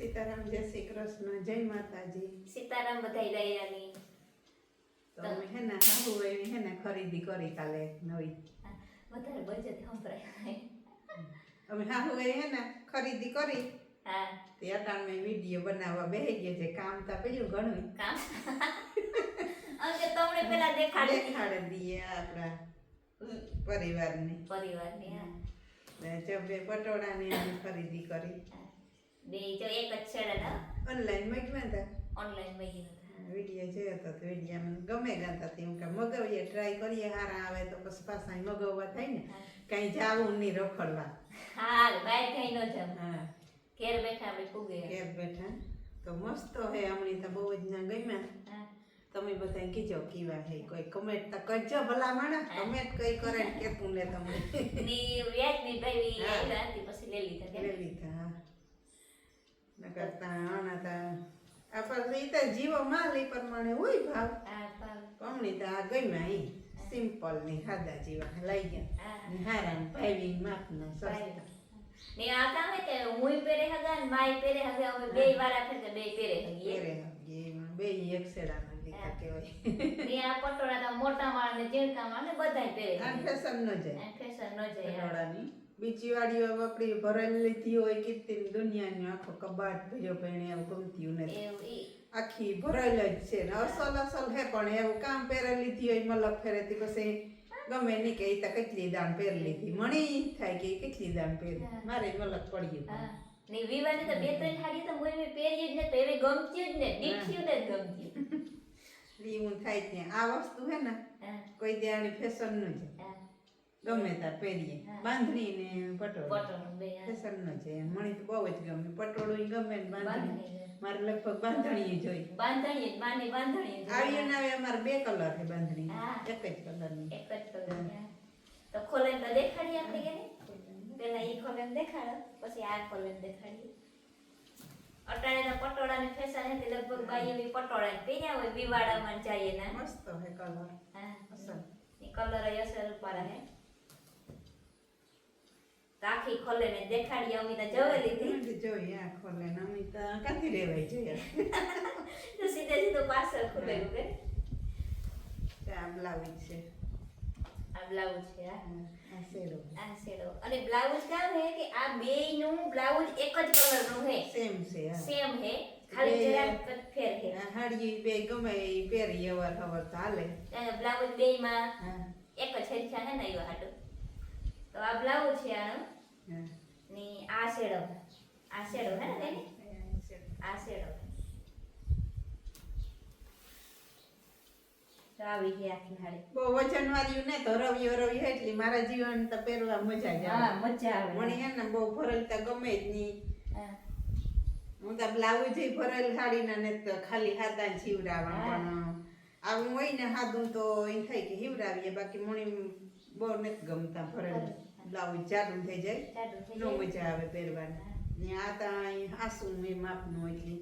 સીતારામ જય શ્રી કૃષ્ણ જય માતાજી. સીતારામ બધાય દયાની. તો અમે હે ને હાહુ એવી હે ને ખરીદી કરી કાલે નવી. વધારે બજેટ સંભળાય. અમે હાહુ એ હે ને ખરીદી કરી. હા. તે અટાણ મેં વીડિયો બનાવવા બેહી ગયા છે કામ તો પેલું ઘણું કામ? અંકે તમને પેલા દેખાડે દેખાડે દઈએ આપણા પરિવારને. પરિવારની હા. જો બે પટોળાની અમે ખરીદી કરી. બે જો એક જ છેડા ઓનલાઈન મેકવા હતા ઓનલાઈન હતા વીડિયો જોયો તો વીડિયો મને ગમે ગાતા એમ કે મગાવીએ ટ્રાય કરીએ હારા આવે તો પછી પાછા મગાવવા થાય ને કઈ જાવું નહીં રખડવા હા બાય કઈ નો જમ હા ઘેર બેઠા આપણે પૂગે ઘેર બેઠા તો મસ્ત હે હમણાં તો બહુ જ ના ગમ્યા તમે બધા કીજો કેવા હે કોઈ કમેન્ટ તો કરજો ભલા માણા કમેન્ટ કઈ કરે કે તું ને તમે ની વ્યાજબી ભાઈ એ રાતી પછી લે લીધા લે લીધા નકર તો જીવો માલ એ પ્રમાણે હોય ભાવ. તો આ સિમ્પલની સાદા જેવા. લઈ ગયા. હારા ને સસ્તા. ને આ કામે કે હું પહેરે હગા ને માય પહેરે હગા અમે બે વારા ફેર બે પેરે હગીએ. બે એક લીધા કહેવાય. ને આ પટોળા તો મોટા માળ ને ઝીણકા માળ ને બધાય પહેરે આ ફેશન ન જાય. ફેશન ન જાય આ. કટોળાની બીજી વાડીઓ આપણી ભરેલી લીધી હોય કીર્તિની દુનિયાની આખો કબાટ ભર્યો પણ એવું ગમતી નથી. આખી ભરેલ જ છે ને અસલ અસલ હે પણ એવું કામ પહેરે લીધી હોય મલક ફેરેથી પછી ગમે નહીં કે તો કેટલી દાણ પહેરી લીધી. મણી થાય કે કેટલી દાણ પહેરી. મારે મલક પડી ગયું. ને વિવાને તો બે ત્રણ સાડી તો હું એવી પહેરી જ ને તો એવી ગમતી જ ને દીઠ્યું ને ગમતી. એવું થાય ત્યાં. આ વસ્તુ હે ને કોઈ દેવાની ફેશન ન છે ગમે ત્યાં પહેરીએ. બાંધણી ને પટોળું. હા. છે. મણી તો બહુ જ ગમે. પટોળું ગમે ને બાંધણી મારે લગભગ બાંધણી જોઈ બાંધણી માની બાંધણી. આવી ને આવે અમારે બે કલર છે બાંધણી. એક જ કલરની. એક જ કલર તો ખોલે તો દેખાડી આપણે કે પેલા ઈ ખોલે દેખાડો પછી આ ખોલે દેખાડી અટાણે તો પટોળા ફેશન હતી લગભગ બાઈ એવી પટોળા પહેર્યા હોય વિવાડામાં જઈએ ને મસ્ત હે કલર. હા. એ કલર અસર ઉપર હે. આખી ખોલે ને દેખાડી અમિતા તો જોવે લીધી જોઈ આ ખોલે ને અમિતા કાથી રેવાય જોઈએ તો સીધે સીધો પાછળ ખુલેલું કે? આ બ્લાઉઝ છે. આ બ્લાઉઝ છે આ હા, આ શેડો અને બ્લાઉઝ કામ હે કે આ બેયનું બ્લાઉઝ એક જ કલરનું હે? સેમ છે સેમ હે? ખાલી ફેર હે. હાડી બે ગમે એ પહેરી અવાર હાલે. અને બ્લાઉઝ બેયમાં એક જ હે ને એવા હાટું? તો આ બ્લાઉઝ છે આનો. ને આ શેડો. આ શેડો હે ને આ શેડો. તો આવી ગઈ આખી હાડી બહુ વજન વાળ્યું ને તો રવિયો રવિ એટલી મારા જીવન તો પહેરવા મજા જ હા મજા આવે. મને હે ને બહુ ભરેલ તો ગમે જ નહીં. હા. હું તો બ્લાઉઝ ભરેલ સાડીના ને તો ખાલી હાથા જ સીવડાવવા હા. પણ આવું હોય ને હાદું તો એમ થાય કે હિવડાવીએ બાકી મણી બહુ નથી ગમતા ભરેલ બ્લાઉઝ જાડું થઈ જાય. નો મજા આવે પહેરવાની. ને આ તો અહીં હાસું મેં માપનું એટલે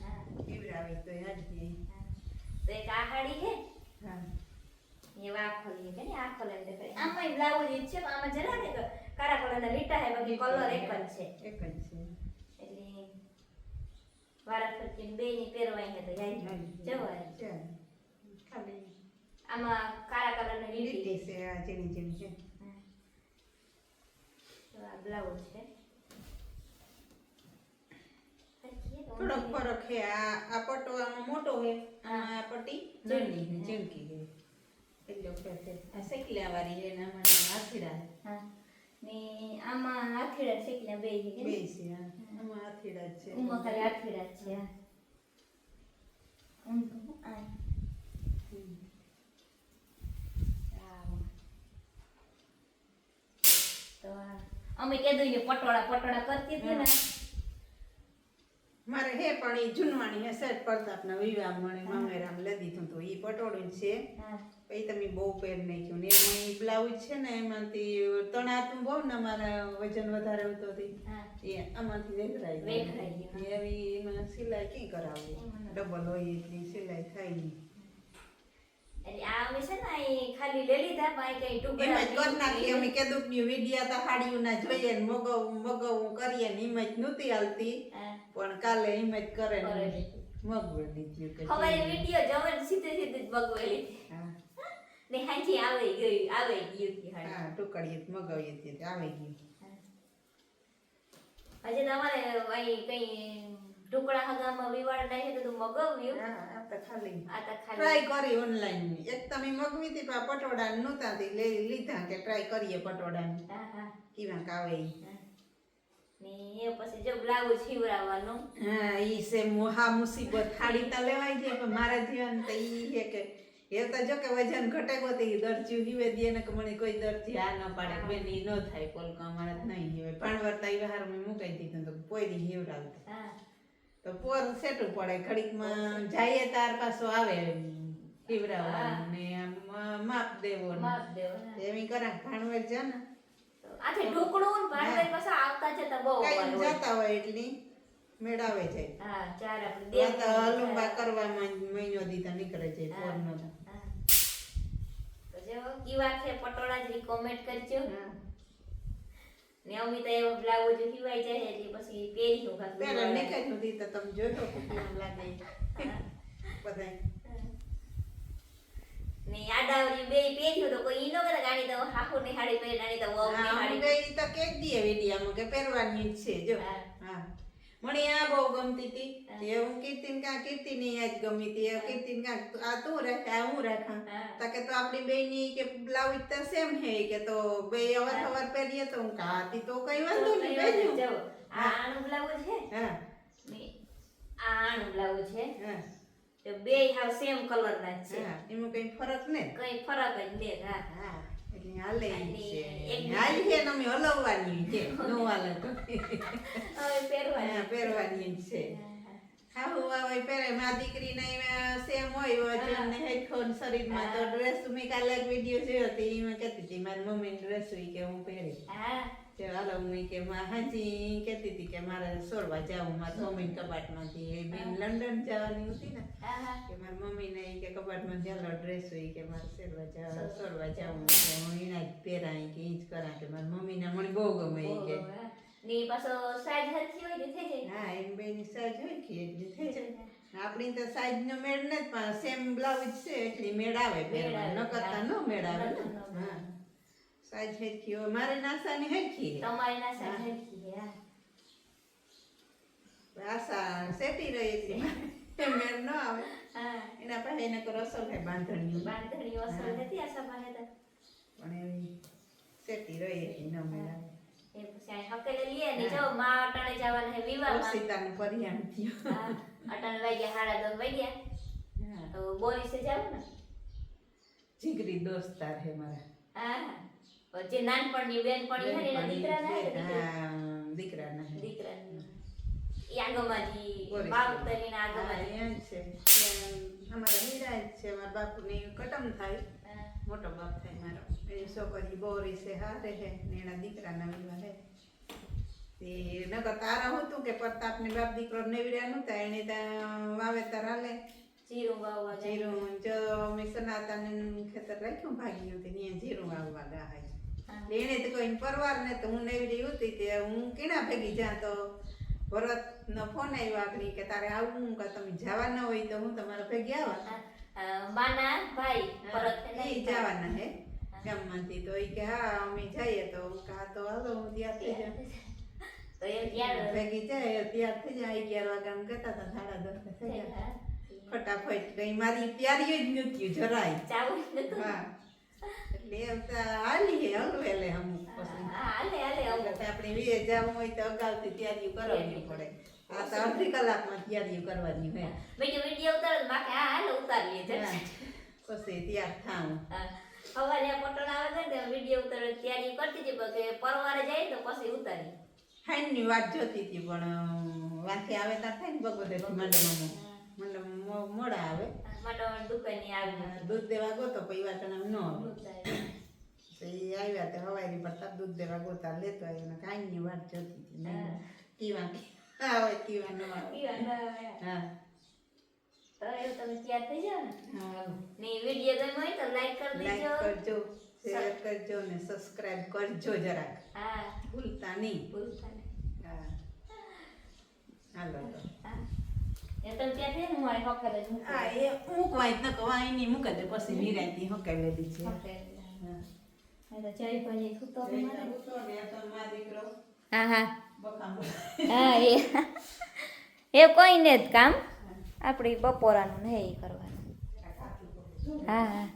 હા, હીવડાવી તો હાડી. તો એક આ હાડી હે. હા એવા આ ખોલીએ કે ને આ ને દેખાડીએ. આમાંય બ્લાઉઝ છે આમાં જરા ને કાળા કલરના લીટા હે બાકી કલર એક જ છે. એક જ છે. એટલે વારા ફરતી બે ની પહેરવાય ને તો જાય જવાય. ખાલી આમાં કાળા કલરની લીટી છે. આ જેની જેમ છે. તો આ બ્લાઉઝ છે. થોડોક ફરક છે આ આ પટ્ટો આમાં મોટો છે આ પટ્ટી નાની છે ઝીણકી છે. એટલો ફેર છે. આ સેકલા વાળી છે ને આમાં હાથીડા. હા. ને આમાં હાથીડા સેકલા બે છે બે છે આમાં હાથીડા છે. ઉમાં ખાલી હાથીડા છે હા. ઊન તો હું આ હમ. આમાં. તો આ અમે કીધું ને પટોળા પટોળા કરતી હતી ને. મારે હે પણ એ જૂનવાણી હશે પ્રતાપના વિવાહ મને મામેરામ લઈ દીધું તો એ પટોળું છે. પછી તમે બહુ પહેર નાખ્યું ને એમાં બ્લાઉઝ છે ને એમાંથી તણાતું બહુ ને મારા વજન વધારે હતો એ આમાંથી વેખરાઈ વેખરાઈ ગયું. એવી એમાં સિલાઈ કઈ કરાવવી? ડબલ હોય એટલી સિલાઈ થાય નહીં. એટલે છે ને અહીં ખાલી લઈ લીધા પણ કઈ કઈ એમ જ ટુકડા કરી નાખી. અમે કીધું ની વિડિયા તો હાડીઓના જોઈએ ને મગાવું મગાવું કરીએ ને એમ જ નહોતી હાલતી. પણ કાલે એમ જ કરે ને. મગવી કે ખબર વીડિયો જોવે ને સીધે સીધે જ બગવેલી ને હાજી આવે ગઈ આવે ગયું હતી હા ટુકડીએ મગાવીએ છીએ આવી ગયું હજી તમારે અહીં કઈ ઢોકળા હગામાં વિવાડ નાખે તો તું મગાવ્યું. આ તો ખાલી. આ તો ખાલી. ટ્રાય કરી ઓનલાઈન એક તમે મગવી હતી પણ પટોળા નહોતા તે લઈ લીધા કે ટ્રાય કરીએ પટોળાની. હા હા. હા. ને એ પછી જો બ્લાઉઝ સીવડાવવાનું હા ઈ સે મોહા મુસીબત થાળી તા લેવાય છે પણ મારા જીવન તો ઈ હે કે એ તો જો કે વજન ઘટે ગોતે ઈ દરજી હીવે દે ને કે મને કોઈ દરજી આ ન પાડે. બેન ઈ ન થાય પોલકા અમારે તો નહીં હિવે. પણ તો ઈ હાર મેં મુકાઈ દીધું તો પોયરી હિવડાવતા. હા. તો પોર સેટું પડે ઘડીકમાં જઈએ તાર પાછો આવે હિવડાવવાનું ને માપ દેવો માપ દેવો. એવી કરા ભાણવેર જા ને તો આથી ઢોકળું ને ભાણવેર પાછા આવતા જતા બહુ કઈ જતા હોય એટલી મેળાવે જાય હા ચાર આપણે તો હલુંબા કરવામાં મહિનો દીધા નીકળે છે. પોરનો તો. હા. તો જો છે પટોળા જ કોમેન્ટ કરજો. ને અમિતા એવો બ્લાઉઝ સીવાઈ જાય એટલે પછી પહેરી હું કાંઈક પેલા વિવાડ. કઈ નથી તો તમે જોજો કેમ લાગે બધાય. ને આડાવરી બે પહેર્યું તો કોઈ ઈનો નો કરે આની તો હાકુ ની હાડી પહેરી ગાડી તો વહુ ને હાડી બે તો કે જ દીએ વિડીયામાં કે પહેરવાની છે જો હા. હા મને આ બહુ ગમતી હતી. એવું હું કીર્તિન કા કીર્તિની આ જ ગમી હતી. એ કીર્તિન કા આ તું રાખે આ હું રાખા. હા. તા કે તો આપણી બેયની કે બ્લાઉઝ તો સેમ હે કે તો બે અવાર અવર પહેરીએ તો હું કા હતી તો કઈ વાંધો નહીં પહેર્યું. આ આનું બ્લાઉઝ છે? હા. આ આનું બ્લાઉઝ છે? હા. તો બે હાવ સેમ કલર ના છે. હા એમાં કઈ ફરક ને? કઈ ફરક જ ને હા હા. એટલે હાલે છે હાલ છે ને હલવવાની છે નો હાલે તો પહેરવાની હા, પહેરવાની છે હા હું પહેરે મા દીકરીને સેમ હોય વજન ને હેડફોન શરીરમાં તો ડ્રેસ મેં કાલે એક વીડિયો જોયો હતો એમાં કહેતી હતી મારી મમ્મીની ડ્રેસ હોય કે હું પહેરી હા હાલો હું કે હાજી કહેતી હતી કે મારે સોરવા જવું મારા મમ્મી કબાટમાંથી એ બેન લંડન જવાની હતી ને. કે મારી મમ્મીને કે કબાટમાં ચાલો ડ્રેસ હોય કે મારે સેરવા જવા સોરવા. જવું કે હું એના જ પહેરાય કે જ કરા કે મારી મમ્મીને મને બહુ ગમે કે. ને પાછો સાઈઝ હરખી હોય થઈ જાય? હા એમ બેની સાઈઝ હોય કે એટલી થઈ જાય. આપણી તો સાઈઝ નો મેળ નથી પણ સેમ બ્લાઉઝ છે એટલી મેળ આવે પહેરવા ન કરતા ન મેળ આવે ને. હા. સાઈઝ હેરખી હોય. મારે નાસાની હેરખી. તમારી ના સાઈઝ હરખી હા. આશા સેટી રહી છે. મેળ ન આવે. હા. એના પાસે એને કરો અસર થાય બાંધણીઓ. બાંધણી અસર નથી આ પાસે પણ એવી સેટી રહી હતી ન મેળ. આવે એ પછી હકેલે લઈએ ને જો માં અટાણે જવાના હે વિવાહમાં. ઓશિતાનું પરિણામ થયું. અટાણે વાગ્યા સાડા દસ વાગ્યા તો બોરીસે જાવ ને. જીગરી દોસ્તાર હે મારા. હા. જે નાનપણની બેનપણી હોય એના દીકરાના હે દીકરાની આગમાજી બોરીસ. બાવતરીના હા, આગમાજી છે. અમારા હીરા છે મારા બાપુની કટમ થાય. મોટો બાપ થાય મારો. એની છોકરી બોરી છે હારે હે ને એના દીકરાના વિવાહ હે. તે નકર તારા હતું કે પ્રતાપને બાપ દીકરો નેવડ્યા નહોતા એને ત્યાં વાવેતર હાલે. જીરું વાવવા. જીરું જો અમે સનાતન ખેતર રાખ્યું ભાગ્યું તે ત્યાં જીરું વાવવા ગાય. એને તો કોઈ પરવાર ને તો હું નેવડી હતી તે હું કેણા ભેગી જા તો ભરત નો ફોન આવ્યો આગળ કે તારે આવું કે તમે જવાના હોય તો હું તમારા ભેગી આવા. માના ભાઈ ભરત એ જવાના હે ગામમાંથી. તો એ કે હા અમે જઈએ. તો કા તો હાલો હું ત્યાં થઈ જાઉં. તો એ ત્યાં ભેગી જાય ત્યાર થઈ જાય. અગિયાર વાગ્યા કહેતા હતા સાડા દસ થઈ ગયા. ફટાફટ કઈ મારી તૈયારી જ નથી જરાય. ચાવું હા. હાલી હે હલવેલે અમુક આપણે વીએ જવું હોય તો અગાઉથી તૈયારીઓ કરવાની પડે. આ તો અડધી કલાકમાં તૈયારીઓ કરવાની હોય. બીજો વીડિયો ઉતારો તો બાકી હા હાલ ઉતારીએ છે પછી તૈયાર થાઉં. સવારે આ આવે છે ને વીડિયો ઉતારો તૈયારી કરતી હતી પછી પરવારે જાય તો પછી ઉતારી. હાઈનની વાત જોતી હતી પણ વાંચી આવે ત્યાં થાય ને બગોદરથી મંડળમાં મને મોડા આવે. મને દુકાની આવે દૂધ દેવા ગોતો પછી વાત તને ન તો એ આવ્યા તો હવારી પડતા દૂધ દેવા ગોતા લેતો આવ્યો ને કાંઈ ની વાત જોતી કીવા આવે કીવા ન આવે. હા થઈ જાઓ ને. હા ને તો લાઈક કરી દેજો. લાઈક કરજો ને સબસ્ક્રાઇબ કરજો જરાક. હા. ભૂલતા નહીં. ભૂલતા નહીં. હા. હાલો. હા. એ મૂકવાય તો કવાય નહીં મૂકે તો પછી વિરાતી હકાઈ લેતી છે હા. હા. હા એ. એ કોઈને જ કામ. આપણી બપોરાનું નહીં કરવાનું. હા હા.